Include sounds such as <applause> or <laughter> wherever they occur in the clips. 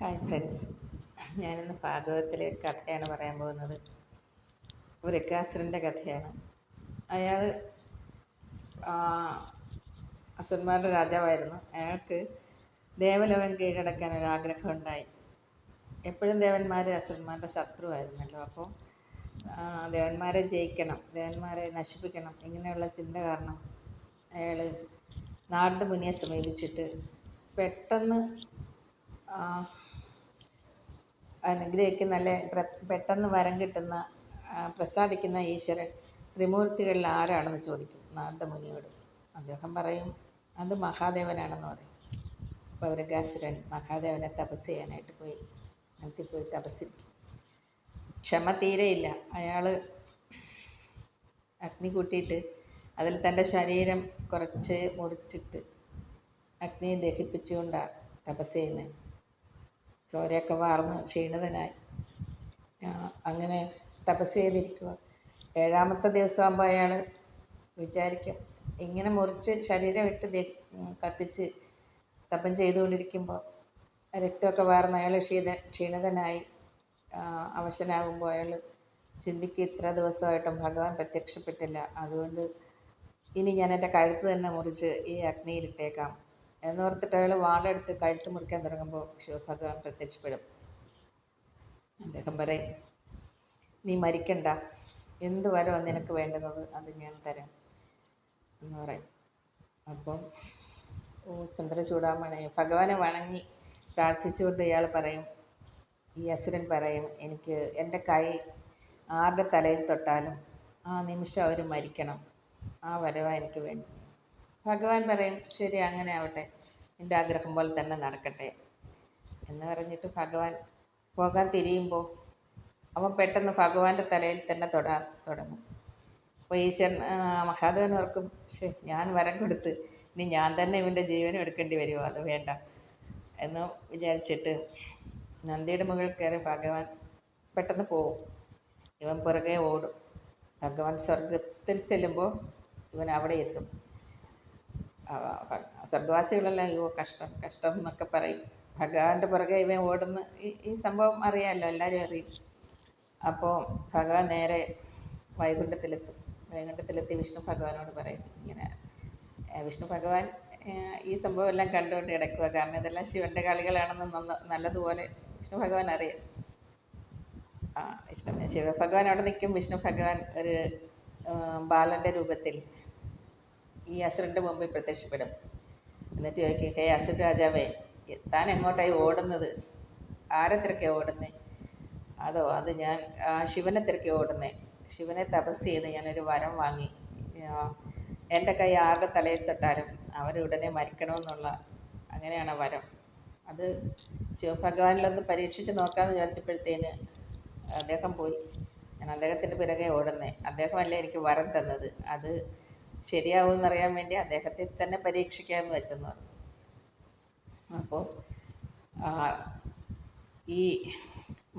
Hi friends ഞാനിന്ന് ഭാഗവതത്തിലെ ഒരു കഥയാണ് പറയാൻ പോകുന്നത്. വൃക്കാസുരന്റെ കഥയാണ്. അയാൾ അസുരന്മാരുടെ രാജാവായിരുന്നു. അയാൾക്ക് ദേവലോകം കീഴടക്കാൻ ഒരു ആഗ്രഹം ഉണ്ടായി എപ്പോഴും ദേവന്മാർ അസുരന്മാരുടെ ശത്രുവായിരുന്നല്ലോ. അപ്പോൾ ദേവന്മാരെ ജയിക്കണം ദേവന്മാരെ നശിപ്പിക്കണം ഇങ്ങനെയുള്ള ചിന്ത കാരണം അയാൾ നാരദ മുനിയെ സമീപിച്ചിട്ട് പെട്ടെന്ന് അനുഗ്രഹിക്കുന്ന പെട്ടെന്ന് വരം കിട്ടുന്ന പ്രസാദിക്കുന്ന ഈശ്വരൻ ത്രിമൂർത്തികളിൽ ആരാണെന്ന് ചോദിക്കും. നാരദമുനിയോട് അദ്ദേഹം പറയും അത് മഹാദേവനാണെന്ന് പറയും. അപ്പോൾ വൃഗാസുരൻ മഹാദേവനെ തപസ് ചെയ്യാനായിട്ട് പോയി. അനത്തിൽ പോയി തപസ്സിരിക്കും. ക്ഷമ തീരെയില്ല അയാൾ അഗ്നി കൂട്ടിയിട്ട് അതിൽ തന്റെ ശരീരം കുറച്ച് മുറിച്ചിട്ട് അഗ്നിയെ ദഹിപ്പിച്ചുകൊണ്ടാണ് തപസ് ചെയ്യുന്നത്. ചോരയൊക്കെ വാർന്ന് ക്ഷീണിതനായി. അങ്ങനെ തപസ് ചെയ്തിരിക്കുക ഏഴാമത്തെ ദിവസമാകുമ്പോൾ അയാൾ വിചാരിക്കും. ഇങ്ങനെ മുറിച്ച് ശരീരം ഇട്ട് കത്തിച്ച് തപം ചെയ്തുകൊണ്ടിരിക്കുമ്പോൾ രക്തമൊക്കെ വാർന്ന് അയാൾ ക്ഷീത ക്ഷീണിതനായി അവശനാകുമ്പോൾ അയാൾ ചിന്തിക്ക് ഇത്ര ദിവസമായിട്ടും ഭഗവാൻ പ്രത്യക്ഷപ്പെട്ടില്ല. അതുകൊണ്ട് ഇനി ഞാൻ എന്റെ കഴുത്ത് തന്നെ മുറിച്ച് ഈ അഗ്നിയിലിട്ടേക്കാം എന്നോർത്തിട്ട് അയാൾ വാളെടുത്ത് കഴുത്ത് മുറിക്കാൻ തുടങ്ങുമ്പോൾ ശിവഭഗവാൻ പ്രത്യക്ഷപ്പെടും. അദ്ദേഹം പറയും നീ മരിക്കണ്ട. എന്ത് വരോ നിനക്ക് വേണ്ടുന്നത്? അത് ഞാൻ തരാം. എന്ന് പറയും. അപ്പം ഓ ചന്ദ്രചൂടാമണി ഭഗവാനെ വണങ്ങി പ്രാർത്ഥിച്ചുകൊണ്ട് ഇയാൾ പറയും ഈ അസുരൻ പറയും എനിക്ക് എന്റെ കൈ ആരുടെ തലയിൽ തൊട്ടാലും ആ നിമിഷം അവർ മരിക്കണം. ആ വരവാണ് എനിക്ക് വേണ്ടത്. ഭഗവാൻ പറയും ശരി അങ്ങനെ ആവട്ടെ. നിന്റെ ആഗ്രഹം പോലെ തന്നെ നടക്കട്ടെ എന്ന് പറഞ്ഞിട്ട് ഭഗവാൻ പോകാൻ തിരിയുമ്പോൾ അവൻ പെട്ടെന്ന് ഭഗവാന്റെ തലയിൽ തന്നെ തൊടാൻ തുടങ്ങും. അപ്പോൾ ഈശ്വരൻ മഹാദേവൻ ഓർക്കും ഞാൻ വരം കൊടുത്ത് ഇനി ഞാൻ തന്നെ ഇവന്റെ ജീവനും എടുക്കേണ്ടി വരുമോ? അത് വേണ്ട എന്ന് വിചാരിച്ചിട്ട് നന്ദിയുടെ മുകളിൽ കയറി ഭഗവാൻ പെട്ടെന്ന് പോവും. ഇവൻ പുറകെ ഓടും. ഭഗവാൻ സ്വർഗത്തിൽ ചെല്ലുമ്പോൾ ഇവൻ അവിടെ എത്തും. സ്വർഗവാസികളെല്ലാം അയ്യോ കഷ്ടം കഷ്ടം എന്നൊക്കെ പറയും. ഭഗവാന്റെ പുറകെ ഇവൻ ഓടുന്ന ഈ ഈ സംഭവം അറിയാമല്ലോ എല്ലാവരും അറിയും. അപ്പോൾ ഭഗവാൻ നേരെ വൈകുണ്ഠത്തിലെത്തും. വൈകുണ്ഠത്തിലെത്തി വിഷ്ണു ഭഗവാനോട് പറയും ഇങ്ങനെ വിഷ്ണു ഭഗവാൻ ഈ സംഭവം എല്ലാം കണ്ടുകൊണ്ട് കിടക്കുക കാരണം ഇതെല്ലാം ശിവന്റെ കളികളാണെന്ന് നല്ലതുപോലെ വിഷ്ണു ഭഗവാൻ അറിയാം. ആ വിഷ്ണു ശിവഭഗവാൻ അവിടെ നിൽക്കും. വിഷ്ണു ഭഗവാൻ ഒരു ബാലന്റെ രൂപത്തിൽ. ഈ അസുരന്റെ മുമ്പിൽ പ്രത്യക്ഷപ്പെടും. എന്നിട്ട് ചോദിക്കും ഹേ അസുര രാജാവേ താൻ എങ്ങോട്ടായി ഓടുന്നത്? ആരെ തിരക്കെ ഓടുന്നേ? അതോ അത് ഞാൻ ശിവനെ തിരക്കെ ഓടുന്നേ. ശിവനെ തപസ് ചെയ്ത് ഞാനൊരു വരം വാങ്ങി. എന്റെ കൈ ആരുടെ തലയിൽ തൊട്ടാലും അവരുടനെ മരിക്കണമെന്നുള്ള അങ്ങനെയാണ് വരം. അത് ശിവഭഗവാനിലൊന്ന് പരീക്ഷിച്ച് നോക്കാമെന്ന് വിചാരിച്ചപ്പോഴത്തേന് അദ്ദേഹം പോയി. ഞാൻ അദ്ദേഹത്തിന്റെ പിറകെ ഓടുന്നേ. അദ്ദേഹമല്ലേ എനിക്ക് വരം തന്നത്? അത് ശരിയാവുമെന്നറിയാൻ വേണ്ടി അദ്ദേഹത്തെ തന്നെ പരീക്ഷിക്കാമെന്ന് വെച്ചെന്ന് പറഞ്ഞു. അപ്പോൾ ഈ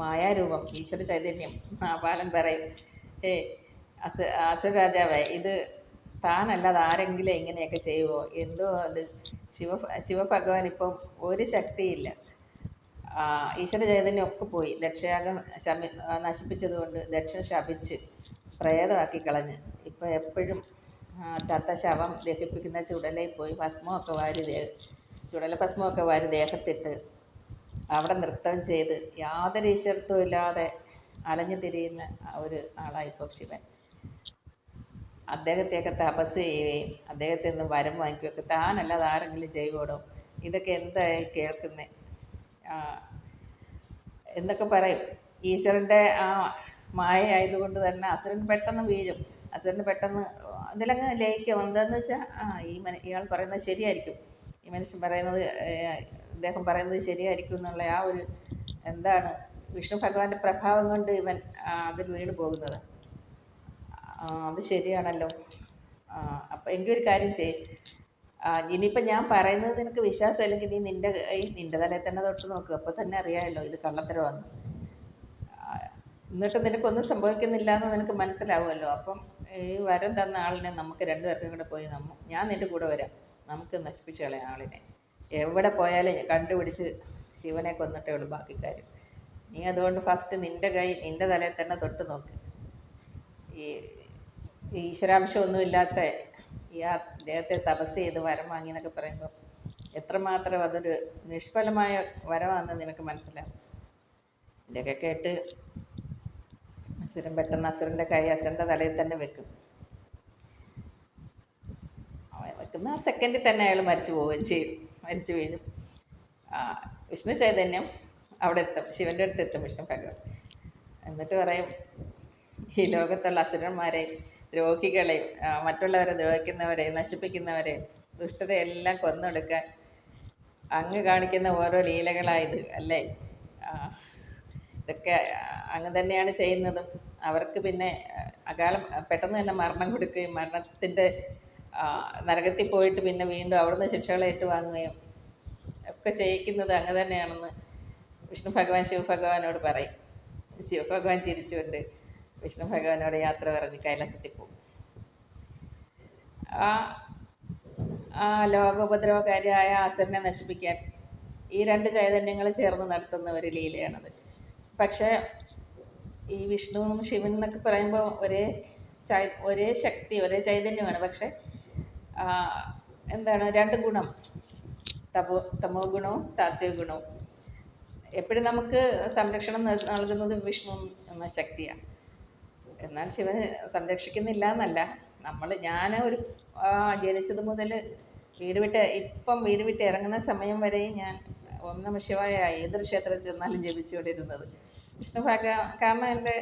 മായാരൂപം ഈശ്വര ചൈതന്യം ബാലൻ പറയും ഏ അസു അസുര രാജാവേ ഇത് താനല്ലാതെ ആരെങ്കിലും ഇങ്ങനെയൊക്കെ ചെയ്യുമോ എന്തോ അത് ശിവ ശിവഭഗവാൻ ഇപ്പം ഒരു ശക്തിയില്ല. ഈശ്വര ചൈതന്യം ഒക്കെ പോയി. ദക്ഷയാഗം ശമി നശിപ്പിച്ചതുകൊണ്ട് ദക്ഷൻ ശപിച്ച് പ്രേതമാക്കി കളഞ്ഞ്. ഇപ്പം എപ്പോഴും ചത്ത ശവം ദഹിപ്പിക്കുന്ന ചുടലയിൽ പോയി ഭസ്മമൊക്കെ വാരി ചുടല ഭസ്മമൊക്കെ വാരി ദേഹത്തിട്ട് അവിടെ നൃത്തം ചെയ്ത് യാതൊരു ഈശ്വരത്വം ഇല്ലാതെ അലഞ്ഞു തിരിയുന്ന ഒരു ആളായിപ്പോൾ ശിവൻ. അദ്ദേഹത്തെയൊക്കെ തപസ് ചെയ്യുകയും അദ്ദേഹത്തിൽ നിന്ന് വരം വാങ്ങിക്കുകയൊക്കെ താനല്ലാതെ ആരെങ്കിലും ചെയ്യുമോടോ ഇതൊക്കെ എന്തായി കേൾക്കുന്നത് എന്നൊക്കെ പറയും. ഈശ്വരന്റെ ആ മായ ആയതുകൊണ്ട് തന്നെ അസുരൻ പെട്ടെന്ന് വീഴും. അസുരന് പെട്ടെന്ന് അതിലങ്ങ് ലയിക്കും എന്താണെന്ന് വെച്ചാൽ ആ ഈ മന ഇയാൾ പറയുന്നത് ശരിയായിരിക്കും. ഈ മനുഷ്യൻ പറയുന്നത് അദ്ദേഹം പറയുന്നത് ശരിയായിരിക്കും എന്നുള്ള ആ ഒരു എന്താണ് വിഷ്ണു ഭഗവാന്റെ പ്രഭാവം കൊണ്ട് ഇവൻ അതിൽ വീണ് പോകുന്നത്. അത് ശരിയാണല്ലോ. അപ്പം എങ്കിൽ ഒരു കാര്യം ചെയ് ഇനിയിപ്പോൾ ഞാൻ പറയുന്നത് നിനക്ക് വിശ്വാസം അല്ലെങ്കിൽ നീ നിന്റെ നിന്റെ തലയിൽ തന്നെ തൊട്ട് നോക്കുക അപ്പോൾ തന്നെ അറിയാമല്ലോ ഇത് കള്ളത്തരമാണെന്ന് എന്നിട്ട് നിനക്കൊന്നും സംഭവിക്കുന്നില്ല എന്ന് നിനക്ക് മനസ്സിലാവുമല്ലോ. അപ്പം ഈ വരം തന്ന ആളിനെ നമുക്ക് രണ്ടുപേർക്കും കൂടെ പോയി നമ്മ ഞാൻ നിന്റെ കൂടെ വരാം. നമുക്ക് നശിപ്പിച്ച് കളയാം ആളിനെ. എവിടെ പോയാലും കണ്ടുപിടിച്ച് ശിവനെ കൊന്നിട്ടേ ഉള്ളൂ ബാക്കി കാര്യം നീ അതുകൊണ്ട് ഫസ്റ്റ് നിന്റെ കൈ നിന്റെ തലയിൽ തന്നെ തൊട്ട് നോക്ക്. ഈ ഈശ്വരാംശമൊന്നുമില്ലാത്ത ഈ ആ ദേഹത്തെ തപസ് ചെയ്ത് വരം വാങ്ങി എന്നൊക്കെ പറയുമ്പോൾ എത്രമാത്രം അതൊരു നിഷ്ഫലമായ വരമാണെന്ന് നിനക്ക് മനസ്സിലാവും? ഇതൊക്കെ കേട്ട് അസുരൻ പെട്ടെന്ന് അസുരന്റെ കൈ അസുരന്റെ തലയിൽ തന്നെ വെക്കും. വെക്കുന്ന ആ സെക്കൻഡിൽ തന്നെ അയാൾ മരിച്ചു പോവുകയും ചെയ്യും. മരിച്ചു വീഴും. വിഷ്ണു ചൈതന്യം അവിടെ എത്തും. ശിവന്റെ അടുത്ത് എത്തും വിഷ്ണു ഭഗവാൻ. എന്നിട്ട് പറയും ഈ ലോകത്തുള്ള അസുരന്മാരെയും ദ്രോഹികളെയും മറ്റുള്ളവരെ ദ്രോഹിക്കുന്നവരെയും നശിപ്പിക്കുന്നവരെയും ദുഷ്ടതയെല്ലാം കൊന്നൊടുക്കാൻ അങ്ങ് കാണിക്കുന്ന ഓരോ ലീലകളായത് അല്ലേ? ഇതൊക്കെ അങ്ങ് തന്നെയാണ് ചെയ്യുന്നതും. അവർക്ക് പിന്നെ അകാലം പെട്ടെന്ന് തന്നെ മരണം കൊടുക്കുകയും മരണത്തിന്റെ നരകത്തിൽ പോയിട്ട് പിന്നെ വീണ്ടും അവിടുന്ന് ശിക്ഷകൾ ഏറ്റുവാങ്ങുകയും ഒക്കെ ചെയ്യിക്കുന്നത് അങ്ങ് തന്നെയാണെന്ന് വിഷ്ണു ഭഗവാൻ ശിവഭഗവാനോട് പറയും. ശിവഭഗവാൻ ചിരിച്ചുകൊണ്ട് വിഷ്ണു ഭഗവാനോട് യാത്ര പറഞ്ഞ് കൈലാസത്തിൽ പോകും. ആ ആ ലോകോപദ്രവകാരിയായ അസുരനെ നശിപ്പിക്കാൻ ഈ രണ്ട് ചൈതന്യങ്ങൾ ചേർന്ന് നടത്തുന്ന ഒരു ലീലയാണത്. പക്ഷേ ഈ വിഷ്ണുവും ശിവനും എന്നൊക്കെ പറയുമ്പോൾ ഒരേ ചൈ ഒരേ ശക്തി ഒരേ ചൈതന്യമാണ്. പക്ഷെ എന്താണ് രണ്ട് ഗുണം. തപോ തമോ ഗുണവും സാത്വിക ഗുണവും. എപ്പോഴും നമുക്ക് സംരക്ഷണം നൽ- നൽകുന്നത് വിഷ്ണു എന്ന ശക്തിയാണ്. എന്നാൽ ശിവൻ സംരക്ഷിക്കുന്നില്ല എന്നല്ല നമ്മൾ ഞാൻ ഒരു ജനിച്ചത് മുതൽ വീട് വിട്ട് ഇപ്പം വീട് വിട്ട് ഇറങ്ങുന്ന സമയം വരെയും ഞാൻ നമ ശിവായ ഏതൊരു ക്ഷേത്രത്തിൽ ചെന്നാലും ജപിച്ചുകൊണ്ടിരുന്നത്. കാരണം എന്റെ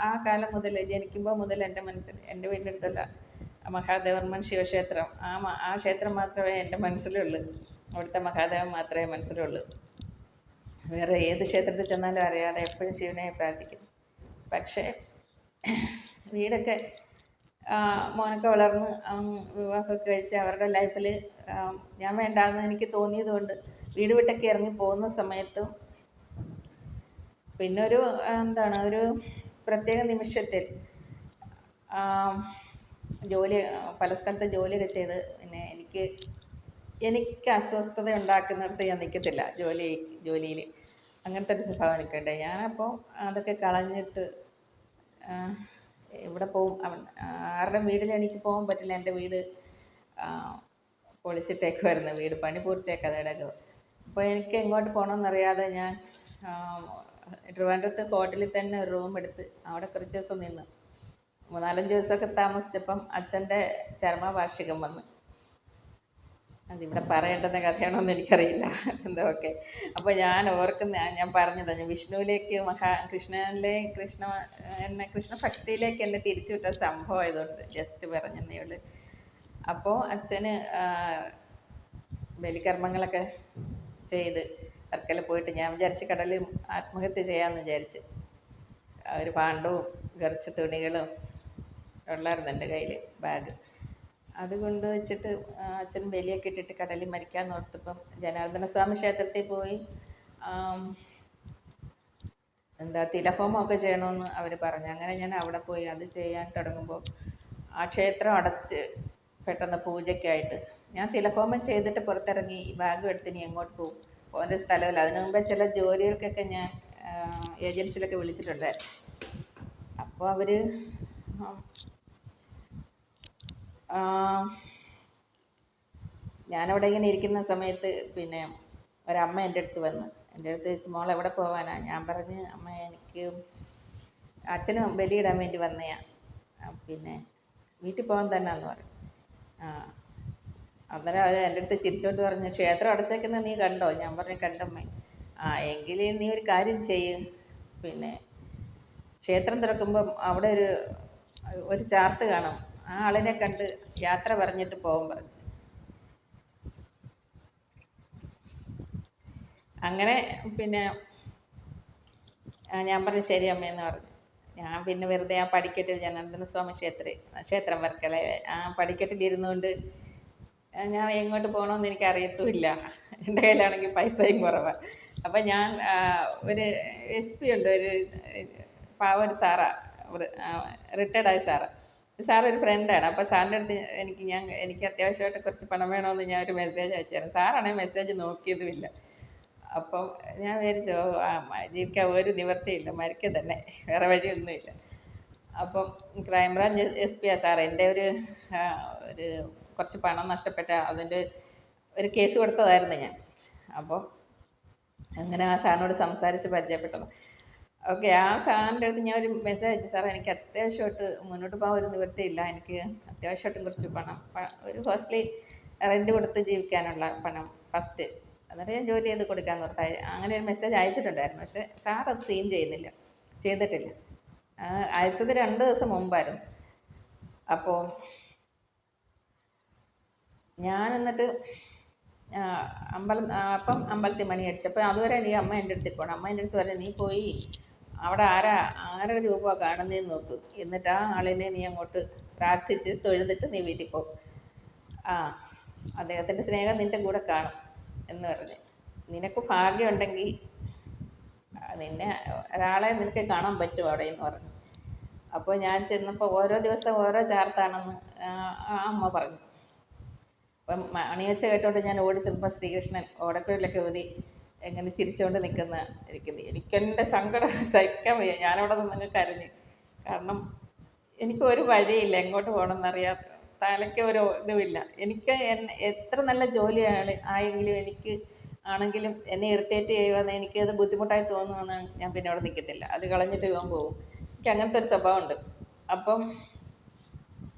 ആ, കാലം മുതൽ ജനിക്കുമ്പോൾ മുതൽ എന്റെ മനസ്സിൽ എന്റെ വീടിനടുത്തുള്ള അടുത്തുള്ള മഹാദേവർമ്മൻ ശിവക്ഷേത്രം ആ ആ ക്ഷേത്രം മാത്രമേ എന്റെ മനസ്സിലുള്ളൂ. അവിടുത്തെ മഹാദേവൻ മാത്രമേ മനസ്സിലുള്ളൂ. വേറെ ഏത് ക്ഷേത്രത്തിൽ ചെന്നാലും അറിയാതെ എപ്പോഴും ശിവനെ പ്രാർത്ഥിക്കും. പക്ഷേ വീടൊക്കെ മോനൊക്കെ വളർന്ന് വിവാഹമൊക്കെ കഴിച്ച് അവരുടെ ലൈഫിൽ ഞാൻ വേണ്ടാന്ന് എനിക്ക് തോന്നിയതുകൊണ്ട് വീട് വിട്ടൊക്കെ ഇറങ്ങി പോകുന്ന സമയത്തും പിന്നെ ഒരു എന്താണ് ഒരു പ്രത്യേക നിമിഷത്തിൽ ജോലി പല സ്ഥലത്ത് ജോലിയൊക്കെ ചെയ്ത് പിന്നെ എനിക്ക് എനിക്ക് അസ്വസ്ഥത ഉണ്ടാക്കുന്നിടത്ത് ഞാൻ നിൽക്കത്തില്ല ജോലി ജോലിയിൽ അങ്ങനത്തെ ഒരു സ്വഭാവം എനിക്കുണ്ട്. ഞാനപ്പോൾ അതൊക്കെ കളഞ്ഞിട്ട് ഇവിടെ അവൻ ആരുടെ വീട്ടിൽ എനിക്ക് പോകാൻ പറ്റില്ല. എന്റെ വീട് പൊളിച്ചിട്ടേക്ക് വരുന്ന വീട് പണി പൂർത്തിയാക്കാതെ കിടക്കുക അപ്പോൾ എനിക്ക് എങ്ങോട്ട് പോകണമെന്നറിയാതെ ഞാൻ ട്രിവാൻഡ്രത്ത് ഹോട്ടലിൽ തന്നെ ഒരു റൂം എടുത്ത് അവിടെ കുറച്ച് ദിവസം നിന്നു. മൂന്നാലഞ്ച് ദിവസമൊക്കെ താമസിച്ചപ്പം അച്ഛന്റെ ചരമവാർഷികം വന്ന്. അതിവിടെ പറയേണ്ടുന്ന കഥയാണോന്ന് എനിക്കറിയില്ല. എന്തോ ഒക്കെ. അപ്പോൾ ഞാൻ ഓർക്കുന്ന ഞാൻ പറഞ്ഞു ഞാൻ വിഷ്ണുവിലേക്ക് മഹാ കൃഷ്ണനിലെ കൃഷ്ണ എന്നെ കൃഷ്ണഭക്തിയിലേക്ക് എന്നെ തിരിച്ചു വിട്ട സംഭവം ആയതുകൊണ്ട് ജസ്റ്റ് പറഞ്ഞതേ അപ്പോൾ അച്ഛന് ബലികർമ്മങ്ങളൊക്കെ ചെയ്ത് വർക്കല പോയിട്ട് ഞാൻ വിചാരിച്ച് കടലിൽ ആത്മഹത്യ ചെയ്യാമെന്ന് വിചാരിച്ച്. ഒരു പാണ്ടവും കുറച്ച് തുണികളും ഉള്ളായിരുന്നു എന്റെ കയ്യിൽ ബാഗ്. അത് കൊണ്ട് വെച്ചിട്ട് അച്ഛൻ ബലിയൊക്കെ ഇട്ടിട്ട് കടലിൽ മരിക്കാൻ ഓർത്തപ്പം ജനാർദ്ദന സ്വാമി ക്ഷേത്രത്തിൽ പോയി എന്താ തിലഹോമമൊക്കെ ചെയ്യണമെന്ന് അവർ പറഞ്ഞു. അങ്ങനെ ഞാൻ അവിടെ പോയി. അത് ചെയ്യാൻ തുടങ്ങുമ്പോൾ ആ ക്ഷേത്രം അടച്ച് പെട്ടെന്ന് പൂജയ്ക്കായിട്ട് ഞാൻ തിലഹോമം ചെയ്തിട്ട് പുറത്തിറങ്ങി. ബാഗ് എടുത്ത് ഇനി എങ്ങോട്ട് പോകും? പോകാൻ സ്ഥലമല്ല. അതിനു മുമ്പേ ചില ജോലികൾക്കൊക്കെ ഞാൻ ഏജൻസിയിലൊക്കെ വിളിച്ചിട്ടുണ്ട്. അപ്പോൾ അവർ ഞാനവിടെ ഇങ്ങനെ ഇരിക്കുന്ന സമയത്ത് പിന്നെ ഒരമ്മ എന്റെ അടുത്ത് വന്ന്. എന്റെ അടുത്ത് വെച്ച് മോൾ എവിടെ പോവാനാ? ഞാൻ പറഞ്ഞ് അമ്മ എനിക്ക് അച്ഛന് ബലിയിടാൻ വേണ്ടി വന്നയാ. പിന്നെ വീട്ടിൽ പോകാൻ തന്നെയാന്ന് പറഞ്ഞു. ആ അന്നേരം അവർ എന്റെ അടുത്ത് ചിരിച്ചോണ്ട് പറഞ്ഞു ക്ഷേത്രം അടച്ചേക്കുന്നത് നീ കണ്ടോ? ഞാൻ പറഞ്ഞു കണ്ടമ്മേ. ആ എങ്കിൽ നീ ഒരു കാര്യം ചെയ്യ്. പിന്നെ ക്ഷേത്രം തുറക്കുമ്പം അവിടെ ഒരു ഒരു ചാർത്ത് കാണും. ആ ആളിനെ കണ്ട് യാത്ര പറഞ്ഞിട്ട് പോകാൻ പറഞ്ഞു. അങ്ങനെ പിന്നെ ഞാൻ പറഞ്ഞു ശരി അമ്മയെന്ന് പറഞ്ഞു. ഞാൻ പിന്നെ വെറുതെ ആ പടിക്കെട്ടിൽ ജനാർദ്ദന സ്വാമി ക്ഷേത്രം ക്ഷേത്രം വർക്കല ആ ആ, ഞാൻ എങ്ങോട്ട് പോകണമെന്ന് എനിക്ക് അറിയത്തുമില്ല എന്റെ കയ്യിലാണെങ്കിൽ പൈസയും കുറവാണ് അപ്പം ഞാൻ ഒരു എസ് പി ഉണ്ട് ഒരു പാവ ഒരു സാറാ. റിട്ടയർഡായ സാറ്. സാർ ഒരു ഫ്രണ്ടാണ് അപ്പോൾ സാറിന്റെ അടുത്ത് എനിക്ക് ഞാൻ എനിക്ക് അത്യാവശ്യമായിട്ട് കുറച്ച് പണം വേണമെന്ന് ഞാൻ ഒരു മെസ്സേജ് അയച്ചായിരുന്നു. സാറാണെങ്കിൽ മെസ്സേജ് നോക്കിയതുമില്ല. അപ്പം ഞാൻ വിചാരിച്ചു ആ ജീവിക്കാൻ ഒരു നിവൃത്തിയില്ല മരിക്കുക തന്നെ. വേറെ വഴിയൊന്നുമില്ല. അപ്പം ക്രൈംബ്രാഞ്ച് എസ് പി ആ സാറേ. എന്റെ ഒരു ഒരു കുറച്ച് പണം നഷ്ടപ്പെട്ട അതിന്റെ ഒരു കേസ് കൊടുത്തതായിരുന്നു ഞാൻ. അപ്പോൾ അങ്ങനെ ആ സാറിനോട് സംസാരിച്ച് പരിചയപ്പെട്ടത്. ഓക്കെ ആ സാറിന്റെ അടുത്ത് ഞാൻ ഒരു മെസ്സേജ് അയച്ചു. സാർ എനിക്ക് അത്യാവശ്യമായിട്ട് മുന്നോട്ട് പോകാൻ ഒരു നിവൃത്തിയില്ല. എനിക്ക് അത്യാവശ്യമായിട്ടും കുറച്ച് പണം ഒരു ഹോസ്റ്റലിൽ റെന്റ് കൊടുത്ത് ജീവിക്കാനുള്ള പണം ഫസ്റ്റ് എന്നിട്ട് ഞാൻ ജോലി ചെയ്ത് കൊടുക്കാൻ പറഞ്ഞാൽ അങ്ങനെ ഒരു മെസ്സേജ് അയച്ചിട്ടുണ്ടായിരുന്നു. പക്ഷേ സാർ അത് സീൻ ചെയ്യുന്നില്ല ചെയ്തിട്ടില്ല. അയച്ചത് രണ്ട് ദിവസം മുമ്പായിരുന്നു. അപ്പോൾ ഞാൻ എന്നിട്ട് അമ്പലം അപ്പം അമ്പലത്തിൽ മണി അടിച്ചപ്പോൾ അതുവരെ നീ അമ്മ എന്റെ അടുത്ത് പോണം. അമ്മ എന്റെ അടുത്ത് പറഞ്ഞു നീ പോയി അവിടെ ആരാ ആരുടെ രൂപമാണ് കാണുന്നതെന്ന് നോക്ക്. എന്നിട്ട് ആ ആളിനെ നീ അങ്ങോട്ട് പ്രാർത്ഥിച്ച് തൊഴുതിട്ട് നീ വീട്ടിൽ പോ. ആ അദ്ദേഹത്തിന്റെ സ്നേഹം നിന്റെ കൂടെ കാണും എന്ന് പറഞ്ഞ്. നിനക്ക് ഭാഗ്യമുണ്ടെങ്കിൽ നിന്നെ ഒരാളെ നിനക്ക് കാണാൻ പറ്റും അവിടെ എന്ന് പറഞ്ഞു. അപ്പോൾ ഞാൻ ചെന്നപ്പോൾ ഓരോ ദിവസം ഓരോ ചാർത്താണെന്ന് ആ അമ്മ പറഞ്ഞു. അപ്പം മണിയച്ച കേട്ടോണ്ട് ഞാൻ ഓടി ചെന്നപ്പോൾ ശ്രീകൃഷ്ണൻ ഓടക്കുഴലൊക്കെ ഊതി എങ്ങനെ ചിരിച്ചുകൊണ്ട് നിൽക്കുന്ന ഇരിക്കുന്നത് എനിക്കെന്റെ സങ്കടം <laughs> സഹിക്കാൻ വയ്യ. ഞാനവിടെ നിന്നങ്ങ് കരഞ്ഞ്. കാരണം എനിക്ക് ഒരു വഴിയില്ല എങ്ങോട്ട് പോകണമെന്നറിയാത്ത തലയ്ക്ക് ഒരു ഇതുമില്ല. എനിക്ക് എത്ര നല്ല ജോലിയാണ് ആയെങ്കിലും എനിക്ക് ആണെങ്കിലും എന്നെ ഇറിറ്റേറ്റ് എനിക്ക് അത് ബുദ്ധിമുട്ടായി തോന്നുവാണ് ഞാൻ പിന്നെ അവിടെ നിൽക്കത്തില്ല അത് കളഞ്ഞിട്ട് പോകാൻ പോകും എനിക്ക് അങ്ങനത്തെ ഒരു സ്വഭാവമുണ്ട്. അപ്പം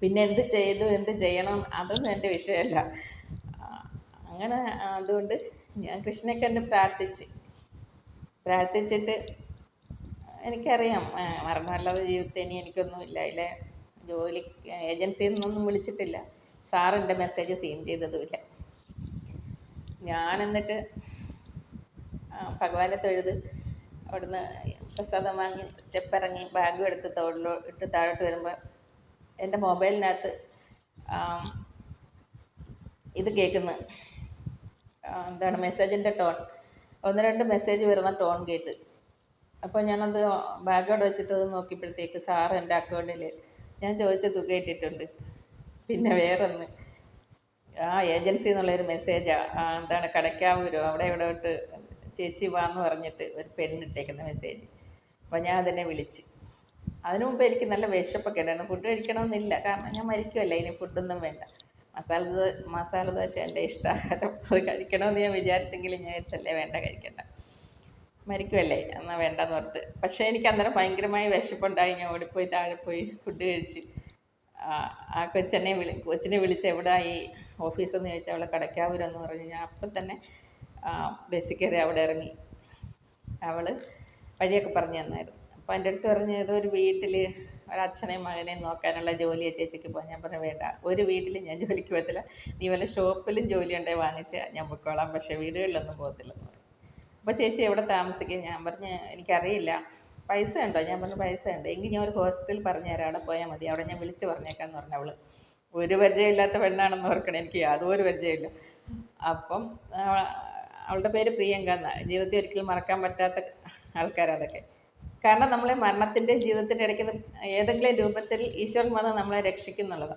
പിന്നെ എന്ത് ചെയ്തു എന്ത് ചെയ്യണം അതൊന്നും എന്റെ വിഷയമല്ല. അങ്ങനെ അതുകൊണ്ട് ഞാൻ കൃഷ്ണനെ കണ്ട് പ്രാർത്ഥിച്ച്. പ്രാർത്ഥിച്ചിട്ട് എനിക്കറിയാം മരണമല്ലാതെ ജീവിതത്തിൽ ഇനി എനിക്കൊന്നുമില്ല അതിലെ ജോലി ഏജൻസിയിൽ നിന്നൊന്നും വിളിച്ചിട്ടില്ല. സാർ മെസ്സേജ് സീൻ ചെയ്തതുമില്ല. ഞാൻ എന്നിട്ട് ഭഗവാനെ തൊഴുത് അവിടുന്ന് പ്രസാദം വാങ്ങി സ്റ്റെപ്പ് ഇറങ്ങി ബാഗും എടുത്ത് തോളിലോ ഇട്ട് താഴോട്ട് വരുമ്പോൾ എന്റെ മൊബൈലിനകത്ത് ഇത് കേൾക്കുന്നു. എന്താണ് മെസ്സേജിന്റെ ടോൺ. ഒന്ന് രണ്ട് മെസ്സേജ് വരുന്ന ടോൺ കേട്ട്. അപ്പോൾ ഞാനത് ബാഗോട് വെച്ചിട്ട് അത് നോക്കിയപ്പോഴത്തേക്ക് സാർ എന്റെ അക്കൗണ്ടിൽ ഞാൻ ചോദിച്ച തുക ഇട്ടിട്ടുണ്ട്. പിന്നെ വേറൊന്ന്. ആ ഏജൻസി എന്നുള്ളൊരു മെസ്സേജാണ് എന്താണ് കടയ്ക്കാവൂരോ അവിടെ ഇവിടെ ചേച്ചി വാന്ന് പറഞ്ഞിട്ട് ഒരു പെണ്ണിട്ടേക്കുന്ന മെസ്സേജ്. അപ്പോൾ ഞാൻ അതിനെ വിളിച്ച്. അതിനു മുമ്പ് എനിക്ക് നല്ല വിശപ്പൊക്കെ ഉണ്ടായിരുന്നു. ഫുഡ് കഴിക്കണമെന്നില്ല. കാരണം ഞാൻ മരിക്കുമല്ലേ ഇനി ഫുഡൊന്നും വേണ്ട. മസാല മസാല ദോശ എന്റെ ഇഷ്ടാഹാരം. അത് കഴിക്കണമെന്ന് ഞാൻ വിചാരിച്ചെങ്കിലും ഞാൻ വിചാരിച്ചല്ലേ വേണ്ട കഴിക്കണ്ട. മരിക്കുമല്ലേ എന്നാൽ വേണ്ടെന്ന് ഓർത്ത്. പക്ഷേ എനിക്ക് അന്നേരം ഭയങ്കരമായി വിശപ്പുണ്ടായി. ഞാൻ ഓടിപ്പോയി താഴെ പോയി ഫുഡ് കഴിച്ച്. ആ കൊച്ചെന്നെ വിളി കൊച്ചിനെ വിളിച്ച് എവിടെ ഈ ഓഫീസെന്ന് ചോദിച്ചാൽ അവളെ കടക്കാവൂരെന്ന് പറഞ്ഞു. ഞാൻ അപ്പം തന്നെ ബസ്സിൽ കയറി അവിടെ ഇറങ്ങി. അവൾ വഴിയൊക്കെ പറഞ്ഞു തന്നായിരുന്നു. അപ്പോൾ എന്റെ അടുത്ത് പറഞ്ഞു ഏതോ ഒരു വീട്ടിൽ ഒരച്ഛനെയും മകനെയും നോക്കാനുള്ള ജോലിയെ ചേച്ചിക്ക് പോകാൻ ഞാൻ പറഞ്ഞു വേണ്ട ഒരു വീട്ടിൽ ഞാൻ ജോലിക്ക് പോകത്തില്ല. നീ വല്ല ഷോപ്പിലും ജോലി ഉണ്ടെങ്കിൽ വാങ്ങിച്ച് ഞാൻ പൊക്കോളാം. പക്ഷേ വീടുകളിലൊന്നും പോകത്തില്ലെന്ന് പറഞ്ഞു അപ്പോൾ ചേച്ചി എവിടെ താമസിക്കും ഞാൻ പറഞ്ഞ് എനിക്കറിയില്ല. പൈസ ഉണ്ടോ? ഞാൻ പറഞ്ഞു പൈസ ഉണ്ട്. എങ്കിൽ ഞാൻ ഒരു ഹോസ്റ്റലിൽ പറഞ്ഞു തരാം. അവിടെ പോയാൽ മതി. അവിടെ ഞാൻ വിളിച്ച് പറഞ്ഞേക്കാന്ന് പറഞ്ഞു അവൾ. ഒരു പരിചയമില്ലാത്ത പെണ്ണാണെന്ന് ഓർക്കണം. എനിക്ക് യാതൊരു പരിചയമില്ല. അപ്പം അവളുടെ പേര് പ്രിയങ്ക എന്നാ. ജീവിതത്തിൽ ഒരിക്കലും മറക്കാൻ പറ്റാത്ത ആൾക്കാരാണ് അതൊക്കെ. കാരണം നമ്മളെ മരണത്തിന്റെ ജീവിതത്തിന്റെ ഇടയ്ക്ക് ഏതെങ്കിലും രൂപത്തിൽ ഈശ്വരൻ വന്ന് നമ്മളെ രക്ഷിക്കുന്നുള്ളത്.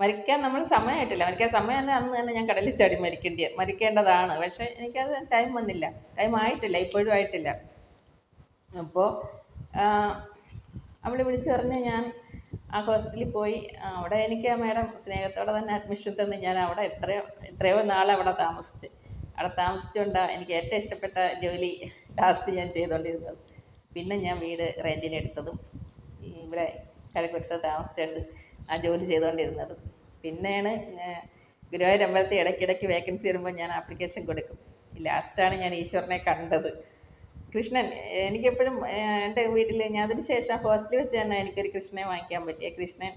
മരിക്കാൻ നമ്മൾ സമയമായിട്ടില്ല. മരിക്കാൻ സമയം അന്ന് തന്നെ ഞാൻ കടലിൽ ചാടി മരിക്കേണ്ടി മരിക്കേണ്ടതാണ്. പക്ഷേ എനിക്കത് ടൈം വന്നില്ല. ടൈം ആയിട്ടില്ല. ഇപ്പോഴും ആയിട്ടില്ല. അപ്പോൾ അവിടെ വിളിച്ചു പറഞ്ഞ് ഞാൻ ആ ഹോസ്റ്റലിൽ പോയി. അവിടെ എനിക്ക് ആ മാഡം സ്നേഹത്തോടെ തന്നെ അഡ്മിഷൻ തന്ന്. ഞാൻ അവിടെ എത്രയോ എത്രയോ നാൾ അവിടെ താമസിച്ച്. അവിടെ താമസിച്ചുകൊണ്ടാണ് എനിക്ക് ഏറ്റവും ഇഷ്ടപ്പെട്ട ജോലി ടാസ്ക് ഞാൻ ചെയ്തുകൊണ്ടിരുന്നത് പിന്നെ ഞാൻ വീട് റെന്റിന് എടുത്തതും ഇവിടെ കഴക്കൂട്ടത്ത് താമസിച്ചുകൊണ്ട് ആ ജോലി ചെയ്തുകൊണ്ടിരുന്നതും പിന്നെയാണ് ഗുരുവായൂർ അമ്പലത്തിൽ ഇടയ്ക്കിടയ്ക്ക് വേക്കൻസി വരുമ്പോൾ ഞാൻ ആപ്ലിക്കേഷൻ കൊടുക്കും. ലാസ്റ്റാണ് ഞാൻ ഈശ്വരനെ കണ്ടത്. കൃഷ്ണൻ എനിക്കെപ്പോഴും എന്റെ വീട്ടിൽ ഞാൻ അതിന് ശേഷം ഹോസ്റ്റലിൽ വെച്ച് തന്നെ എനിക്കൊരു കൃഷ്ണനെ വാങ്ങിക്കാൻ പറ്റിയ കൃഷ്ണൻ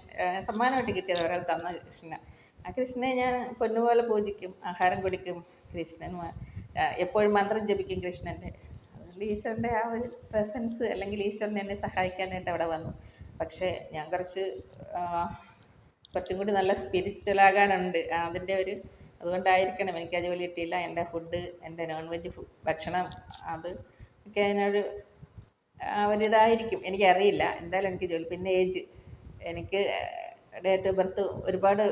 സമ്മാനമായിട്ട് കിട്ടിയത് ഒരാൾ തന്ന കൃഷ്ണൻ. ആ കൃഷ്ണനെ ഞാൻ പൊന്നുപോലെ പൂജിക്കും ആഹാരം കൊടുക്കും. കൃഷ്ണൻ എപ്പോഴും മന്ത്രം ജപിക്കും കൃഷ്ണന്റെ. ഈശ്വരന്റെ ആ ഒരു പ്രസൻസ് അല്ലെങ്കിൽ ഈശ്വരൻ എന്നെ സഹായിക്കാനായിട്ട് അവിടെ വന്നു. പക്ഷേ ഞാൻ കുറച്ച് കുറച്ചും കൂടി നല്ല സ്പിരിച്വൽ ആകാനുണ്ട്. അതിന്റെ ഒരു അതുകൊണ്ടായിരിക്കണം എനിക്ക് ആ ജോലി കിട്ടിയില്ല. എന്റെ ഫുഡ് എന്റെ നോൺ വെജ് ഭക്ഷണം അത് ഒക്കെ അതിനൊരു ആ ഒരു ഇതായിരിക്കും. എനിക്കറിയില്ല. എന്തായാലും എനിക്ക് ജോലി പിന്നെ ഏജ് എനിക്ക് ഡേറ്റ് ഓഫ് ബർത്ത് ഒരുപാട്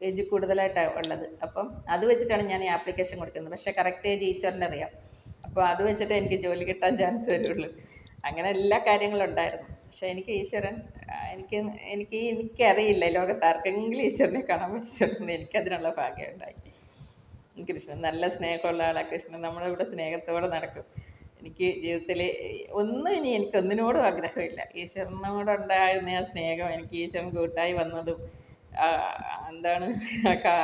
ഏജ് കൂടുതലായിട്ടാണ് ഉള്ളത്. അപ്പം അത് വെച്ചിട്ടാണ് ഞാൻ ഈ ആപ്ലിക്കേഷൻ കൊടുക്കുന്നത്. പക്ഷേ കറക്റ്റ് ഏജ് ഈശ്വരന്റെ അറിയാം അപ്പോൾ അത് വെച്ചിട്ട് എനിക്ക് ജോലി കിട്ടാൻ ചാൻസ് വരുള്ളൂ. അങ്ങനെ എല്ലാ കാര്യങ്ങളും ഉണ്ടായിരുന്നു. പക്ഷെ എനിക്ക് ഈശ്വരൻ എനിക്ക് എനിക്ക് എനിക്കറിയില്ല ലോകത്ത് ആർക്കെങ്കിലും ഈശ്വരനെ കാണാൻ പറ്റിയിട്ടുണ്ടെന്ന് എനിക്കതിനുള്ള ഭാഗ്യം ഉണ്ടായി. കൃഷ്ണൻ നല്ല സ്നേഹമുള്ള ആളാണ് കൃഷ്ണൻ നമ്മുടെ ഇവിടെ സ്നേഹത്തോടെ നടക്കും. എനിക്ക് ജീവിതത്തിൽ ഒന്നും ഇനി എനിക്ക് ഒന്നിനോടും ആഗ്രഹമില്ല. ഈശ്വരനോടുണ്ടായിരുന്ന ആ സ്നേഹം എനിക്ക് ഈശ്വരൻ കൂട്ടായി വന്നതും എന്താണ് ആ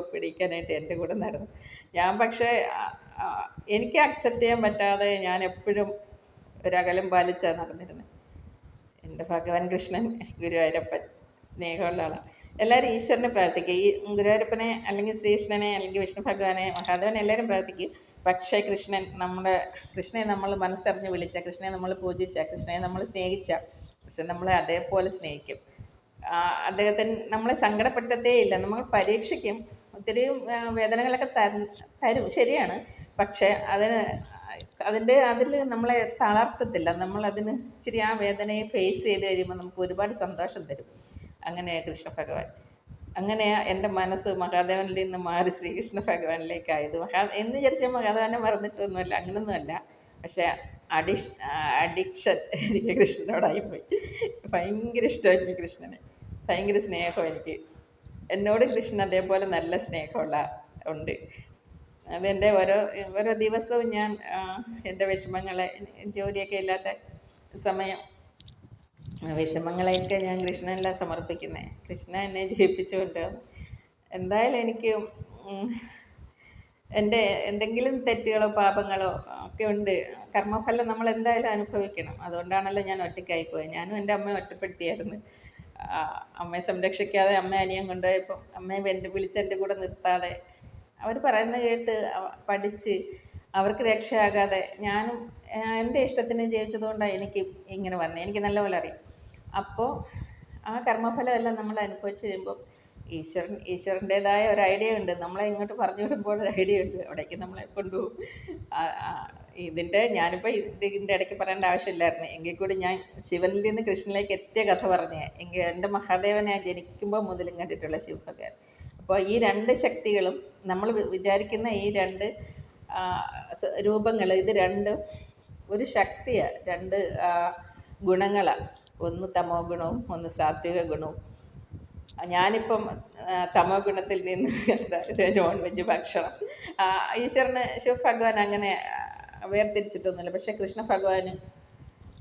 ഒപ്പിടിക്കാനായിട്ട് എന്റെ കൂടെ നടന്നു. ഞാൻ പക്ഷേ എനിക്ക് അക്സെപ്റ്റ് ചെയ്യാൻ പറ്റാതെ ഞാൻ എപ്പോഴും ഒരകലം പാലിച്ചാണ് നടന്നിരുന്നത് എന്റെ ഭഗവാൻ കൃഷ്ണൻ ഗുരുവായൂരപ്പൻ സ്നേഹമുള്ള ആളാണ് എല്ലാവരും ഈശ്വരനെ പ്രാർത്ഥിക്കുക. ഈ ഗുരുവായൂരപ്പനെ അല്ലെങ്കിൽ ശ്രീകൃഷ്ണനെ അല്ലെങ്കിൽ വിഷ്ണു ഭഗവാനെ മഹാദേവനെ എല്ലാവരും പ്രാർത്ഥിക്കുക. പക്ഷേ കൃഷ്ണൻ നമ്മുടെ കൃഷ്ണനെ നമ്മൾ മനസ്സറിഞ്ഞ് വിളിച്ച കൃഷ്ണനെ നമ്മൾ പൂജിച്ച കൃഷ്ണനെ നമ്മൾ സ്നേഹിച്ച കൃഷ്ണൻ നമ്മളെ അതേപോലെ സ്നേഹിക്കും. അദ്ദേഹത്തിന് നമ്മളെ സങ്കടപ്പെടുത്തത്തേ ഇല്ല. നമ്മൾ പരീക്ഷിക്കും. ഒത്തിരി വേദനകളൊക്കെ തരും ശരിയാണ്. പക്ഷേ അതിന് അതിന്റെ അതിൽ നമ്മളെ തളർത്തത്തില്ല. നമ്മളതിന് ഇച്ചിരി ആ വേദനയെ ഫേസ് ചെയ്ത് കഴിയുമ്പോൾ നമുക്ക് ഒരുപാട് സന്തോഷം തരും. അങ്ങനെ കൃഷ്ണ ഭഗവാൻ. അങ്ങനെയാ എന്റെ മനസ്സ് മഹാദേവനിൽ നിന്ന് മാറി ശ്രീകൃഷ്ണ ഭഗവാനിലേക്കായത് മഹാ എന്ന് വിചാരിച്ചാൽ മഹാദേവനെ മറന്നിട്ടൊന്നുമല്ല. അങ്ങനൊന്നുമല്ല. പക്ഷേ അഡിഷ് അഡിക്ഷൻ എനിക്ക് കൃഷ്ണനോടായിപ്പോയി ഭയങ്കര ഇഷ്ടമായിരുന്നു കൃഷ്ണനെ. ഭയങ്കര സ്നേഹം എനിക്ക്. എന്നോട് കൃഷ്ണൻ അതേപോലെ നല്ല സ്നേഹമുള്ള ഉണ്ട്. അതെന്റെ ഓരോ ഓരോ ദിവസവും ഞാൻ എന്റെ വിഷമങ്ങളെ ജോലിയൊക്കെ ഇല്ലാത്ത സമയം വിഷമങ്ങളെയൊക്കെ ഞാൻ കൃഷ്ണനിലാണ് സമർപ്പിക്കുന്നത് കൃഷ്ണ എന്നെ ജീവിപ്പിച്ചുകൊണ്ട് എന്തായാലും എനിക്ക് എന്റെ എന്തെങ്കിലും തെറ്റുകളോ പാപങ്ങളോ ഒക്കെ ഉണ്ട്. കർമ്മഫലം നമ്മൾ എന്തായാലും അനുഭവിക്കണം. അതുകൊണ്ടാണല്ലോ ഞാൻ ഒറ്റയ്ക്കായി പോയത് ഞാനും എന്റെ അമ്മയെ ഒറ്റപ്പെടുത്തിയായിരുന്നു. അമ്മയെ സംരക്ഷിക്കാതെ അമ്മ അനിയൻ കൊണ്ടുപോയപ്പം അമ്മയെ എന്റെ വിളിച്ച് എന്റെ കൂടെ നിർത്താതെ. അവർ പറയുന്നത് കേട്ട് പഠിച്ച് അവർക്ക് രക്ഷയാകാതെ ഞാനും എന്റെ ഇഷ്ടത്തിന് ജീവിച്ചതുകൊണ്ടാണ് എനിക്ക് ഇങ്ങനെ വന്നത് എനിക്ക് നല്ലപോലെ അറിയാം. അപ്പോൾ ആ കർമ്മഫലം എല്ലാം നമ്മൾ അനുഭവിച്ച് കഴിയുമ്പോൾ ഈശ്വരൻ ഈശ്വരന്റെതായ ഒരു ഐഡിയ ഉണ്ട്. നമ്മളെ ഇങ്ങോട്ട് പറഞ്ഞു വിടുമ്പോൾ ഒരു ഐഡിയ ഉണ്ട്. അവിടേക്ക് നമ്മളെ കൊണ്ടുപോകും. ഇതിന്റെ ഞാനിപ്പോൾ ഇതിന്റെ ഇടയ്ക്ക് പറയേണ്ട ആവശ്യമില്ലായിരുന്നു. എങ്കിൽ കൂടി ഞാൻ ശിവനിൽ നിന്ന് കൃഷ്ണനിലേക്ക് എത്തിയ കഥ പറഞ്ഞേ എങ്കിൽ എന്റെ മഹാദേവനെ ജനിക്കുമ്പോൾ മുതലും കണ്ടിട്ടുള്ള ശിവഭഗവാൻ. അപ്പോൾ ഈ രണ്ട് ശക്തികളും നമ്മൾ വിചാരിക്കുന്ന ഈ രണ്ട് രൂപങ്ങൾ ഇത് രണ്ട് ഒരു ശക്തിയാണ് രണ്ട് ഗുണങ്ങളാണ് ഒന്ന് തമോ ഗുണവും ഒന്ന് സാത്വിക ഗുണവും. ഞാനിപ്പം തമോ ഗുണത്തിൽ നിന്ന് നോൺ വെജ് ഭക്ഷണം. ഈശ്വരന് ഈശ്വരന് ശിവഭഗവാൻ അങ്ങനെ വേർതിരിച്ചിട്ടൊന്നുമില്ല. പക്ഷേ കൃഷ്ണ ഭഗവാന്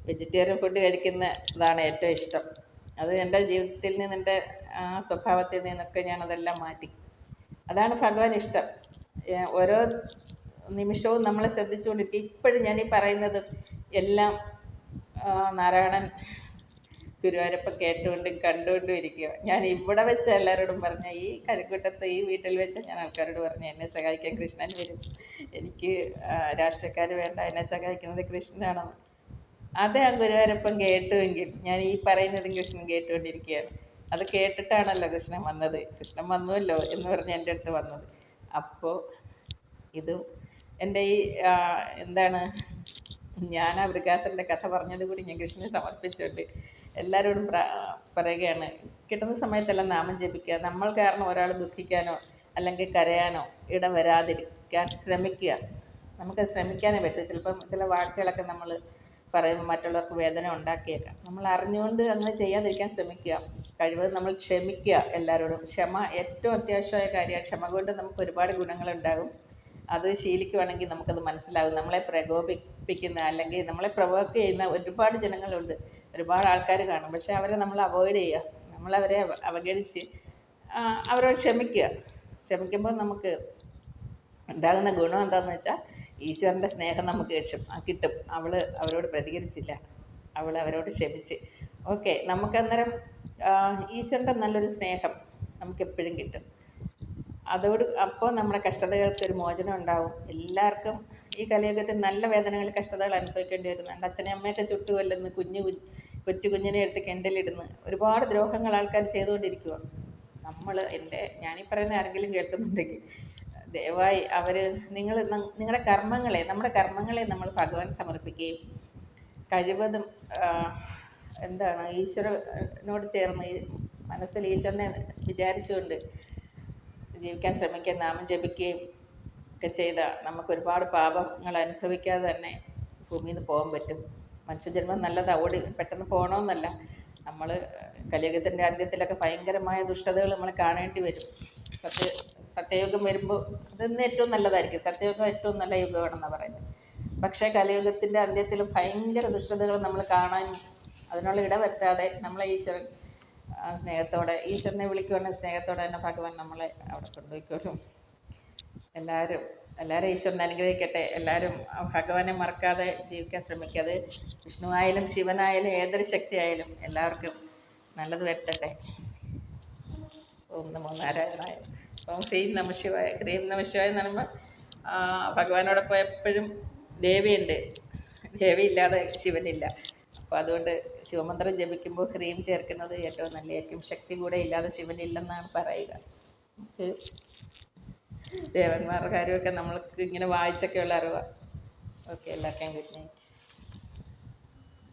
വെജിറ്റേറിയൻ ഫുഡ് കഴിക്കുന്ന ഇതാണ് ഏറ്റവും ഇഷ്ടം. അത് എന്റെ ജീവിതത്തിൽ നിന്ന് എന്റെ ആ, സ്വഭാവത്തിൽ നിന്നൊക്കെ ഞാനതെല്ലാം മാറ്റി. അതാണ് ഭഗവാൻ ഇഷ്ടം. ഓരോ നിമിഷവും നമ്മളെ ശ്രദ്ധിച്ചുകൊണ്ടിരിക്കും ഇപ്പോഴും ഞാൻ ഈ പറയുന്നത് എല്ലാം നാരായണൻ ഗുരുവായൂരപ്പൻ കേട്ടുകൊണ്ടും കണ്ടുകൊണ്ടും ഇരിക്കുക. ഞാൻ ഇവിടെ വെച്ച് എല്ലാവരോടും പറഞ്ഞ ഈ കരിക്കുട്ടത്ത് ഈ വീട്ടിൽ വെച്ച് ഞാൻ ആൾക്കാരോട് പറഞ്ഞു എന്നെ സഹായിക്കാൻ കൃഷ്ണൻ വരും. എനിക്ക് രാഷ്ട്രീയക്കാർ വേണ്ട എന്നെ സഹായിക്കുന്നത് കൃഷ്ണനാണെന്ന് അത് ആ ഗുരുവായൂരപ്പൻ കേട്ടുവെങ്കിൽ ഞാൻ ഈ പറയുന്നതും കൃഷ്ണൻ കേട്ടുകൊണ്ടിരിക്കുകയാണ്. അത് കേട്ടിട്ടാണല്ലോ കൃഷ്ണൻ വന്നത്. കൃഷ്ണൻ വന്നുവല്ലോ എന്ന് പറഞ്ഞ് എന്റെ അടുത്ത് വന്നത്. അപ്പോൾ ഇതും എന്റെ ഈ എന്താണ് ഞാൻ ആ വൃഗാസന്റെ കഥ പറഞ്ഞത് കൂടി ഞാൻ കൃഷ്ണനെ സമർപ്പിച്ചുകൊണ്ട് എല്ലാവരോടും പറയുകയാണ്. കിട്ടുന്ന സമയത്തെല്ലാം നാമം ജപിക്കുക. നമ്മൾ കാരണം ഒരാൾ ദുഃഖിക്കാനോ അല്ലെങ്കിൽ കരയാനോ ഇട വരാതിരിക്കാൻ ശ്രമിക്കുക. നമുക്ക് ശ്രമിക്കാനേ പറ്റൂ. ചിലപ്പം ചില വാക്കുകളൊക്കെ നമ്മൾ പറയുമ്പോൾ മറ്റുള്ളവർക്ക് വേദന ഉണ്ടാക്കിയേക്കാം. നമ്മൾ അറിഞ്ഞുകൊണ്ട് അങ്ങനെ ചെയ്യാതിരിക്കാൻ ശ്രമിക്കുക. കഴിവതും നമ്മൾ ക്ഷമിക്കുക എല്ലാവരോടും. ക്ഷമ ഏറ്റവും അത്യാവശ്യമായ കാര്യമാണ്. ക്ഷമ കൊണ്ട് നമുക്ക് ഒരുപാട് ഗുണങ്ങളുണ്ടാകും അത് ശീലിക്കുവാണെങ്കിൽ നമുക്കത് മനസ്സിലാകും. നമ്മളെ പ്രകോപിപ്പിക്കുന്ന അല്ലെങ്കിൽ നമ്മളെ പ്രൊവോക്ക് ചെയ്യുന്ന ഒരുപാട് ജനങ്ങളുണ്ട്. ഒരുപാട് ആൾക്കാർ കാണും. പക്ഷേ അവരെ നമ്മൾ അവോയ്ഡ് ചെയ്യുക. നമ്മളവരെ അവഗണിച്ച് അവരോട് ക്ഷമിക്കുക. ക്ഷമിക്കുമ്പോൾ നമുക്ക് ഉണ്ടാകുന്ന ഗുണം എന്താണെന്ന് വെച്ചാൽ ഈശ്വരന്റെ സ്നേഹം നമുക്ക് കിട്ടും. കിട്ടും. അവൾ അവരോട് പ്രതികരിച്ചില്ല. അവൾ അവരോട് ക്ഷമിച്ച്. ഓക്കെ. നമുക്കന്നേരം ഈശ്വരന്റെ നല്ലൊരു സ്നേഹം നമുക്ക് എപ്പോഴും കിട്ടും. അതോട് അപ്പോൾ നമ്മുടെ കഷ്ടതകൾക്ക് ഒരു മോചനം ഉണ്ടാവും. എല്ലാവർക്കും ഈ കലയുഗത്തിൽ നല്ല വേദനകൾ കഷ്ടതകൾ അനുഭവിക്കേണ്ടി വരുന്നുണ്ട്. അച്ഛനെയും അമ്മയൊക്കെ ചുട്ടുകൊല്ലുന്നു. കുഞ്ഞു കുഞ്ഞ് കൊച്ചു കുഞ്ഞിനെ എടുത്ത് കിണ്ടലിടുന്നു ഒരുപാട് ദ്രോഹങ്ങൾ ആൾക്കാർ ചെയ്തുകൊണ്ടിരിക്കുക നമ്മൾ എന്റെ ഞാനീ പറയുന്ന ആരെങ്കിലും കേൾക്കുന്നുണ്ടെങ്കിൽ ദയവായി അവർ നിങ്ങൾ നിങ്ങളുടെ കർമ്മങ്ങളെ നമ്മുടെ കർമ്മങ്ങളെ നമ്മൾ ഭഗവാൻ സമർപ്പിക്കുകയും കഴിവതും എന്താണ് ഈശ്വരനോട് ചേർന്ന് മനസ്സിൽ ഈശ്വരനെ വിചാരിച്ചുകൊണ്ട് ജീവിക്കാൻ ശ്രമിക്കുക നാമം ജപിക്കുകയും ഒക്കെ ചെയ്താൽ നമുക്ക് ഒരുപാട് പാപങ്ങൾ അനുഭവിക്കാതെ തന്നെ ഭൂമിയിൽ നിന്ന് പോകാൻ പറ്റും. മനുഷ്യജന്മം നല്ലതാ. ഓടി പെട്ടെന്ന് പോകണമെന്നല്ല നമ്മൾ കലിയുഗത്തിന്റെ അന്ത്യത്തിലൊക്കെ ഭയങ്കരമായ ദുഷ്ടതകൾ നമ്മൾ കാണേണ്ടി വരും. സത്യ സത്യയുഗം വരുമ്പോൾ അതിന്ന് ഏറ്റവും നല്ലതായിരിക്കും. സത്യയുഗം ഏറ്റവും നല്ല യുഗമാണെന്നാണ് പറയുന്നത്. പക്ഷേ കലിയുഗത്തിന്റെ അന്ത്യത്തിൽ ഭയങ്കര ദുഷ്ടതകൾ നമ്മൾ കാണാൻ അതിനുള്ള ഇടവരുത്താതെ നമ്മളെ ഈശ്വരൻ സ്നേഹത്തോടെ ഈശ്വരനെ വിളിക്കുവാണെങ്കിൽ സ്നേഹത്തോടെ തന്നെ ഭഗവാൻ നമ്മളെ അവിടെ കൊണ്ടുപോയിക്കോളും. എല്ലാവരും എല്ലാവരും ഈശ്വരൻ അനുഗ്രഹിക്കട്ടെ. എല്ലാവരും ഭഗവാനെ മറക്കാതെ ജീവിക്കാൻ ശ്രമിക്കുക അത് വിഷ്ണുവായാലും ശിവനായാലും ഏതൊരു ശക്തിയായാലും എല്ലാവർക്കും നല്ലത് വരുത്തട്ടെ. ഓം നമോ നാരായണായ. ഓം ഹ്രീം നമ ശിവായ. ഹ്രീം നമ ശിവായ എന്ന് പറയുമ്പോൾ ഭഗവാനോടൊപ്പം എപ്പോഴും ദേവിയുണ്ട്. ദേവി ഇല്ലാതെ ശിവനില്ല. അപ്പോൾ അതുകൊണ്ട് ശിവമന്ത്രം ജപിക്കുമ്പോൾ ഹ്രീം ചേർക്കുന്നത് ഏറ്റവും നല്ല ഏറ്റവും ശക്തി കൂടെ ഇല്ലാതെ ശിവനില്ലെന്നാണ് പറയുക. നമുക്ക് ദേവന്മാരുടെ കാര്യമൊക്കെ നമ്മൾക്ക് ഇങ്ങനെ വായിച്ചൊക്കെയുള്ള അറിവാണ് ഓക്കെ എല്ലാവർക്കും ഗുഡ് നൈറ്റ്